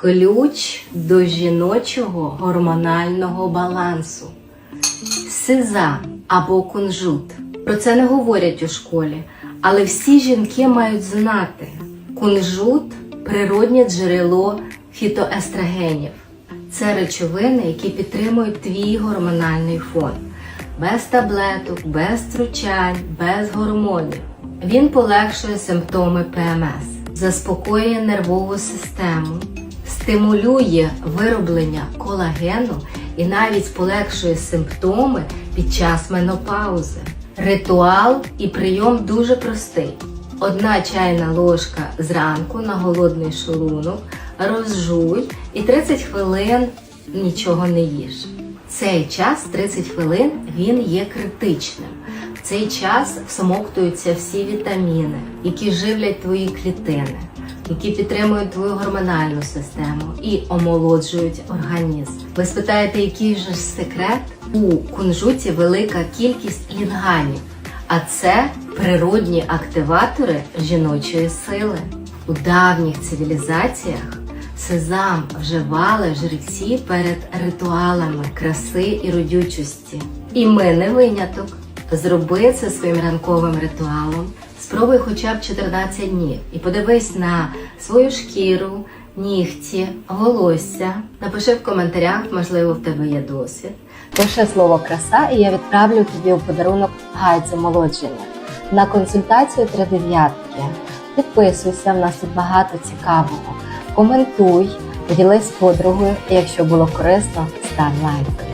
Ключ до жіночого гормонального балансу. Сезам або кунжут. Про це не говорять у школі, але всі жінки мають знати. Кунжут природнє джерело фітоестрогенів. Це речовини, які підтримують твій гормональний фон. Без таблеток, без втручань, без гормонів. Він полегшує симптоми ПМС, заспокоює нервову систему, стимулює вироблення колагену і навіть полегшує симптоми під час менопаузи. Ритуал і прийом дуже простий. Одна чайна ложка зранку на голодний шлунок, розжуй і 30 хвилин нічого не їж. Цей час, 30 хвилин, він є критичним. В цей час всмоктуються всі вітаміни, які живлять твої клітини, які підтримують твою гормональну систему і омолоджують організм. Ви спитаєте, який же ж секрет? У кунжуті велика кількість лінганів, а це природні активатори жіночої сили. У давніх цивілізаціях сезам вживали жреці перед ритуалами краси і родючості. І ми не виняток. Зроби це своїм ранковим ритуалом. Спробуй хоча б 14 днів і подивись на свою шкіру, нігті, волосся. Напиши в коментарях, можливо, в тебе є досвід. Пиши слово краса, і я відправлю тобі у подарунок гайд з омолодження на консультацію три дев'ятки. Підписуйся, в нас тут багато цікавого. Коментуй, поділись з подругою, і якщо було корисно, став лайк.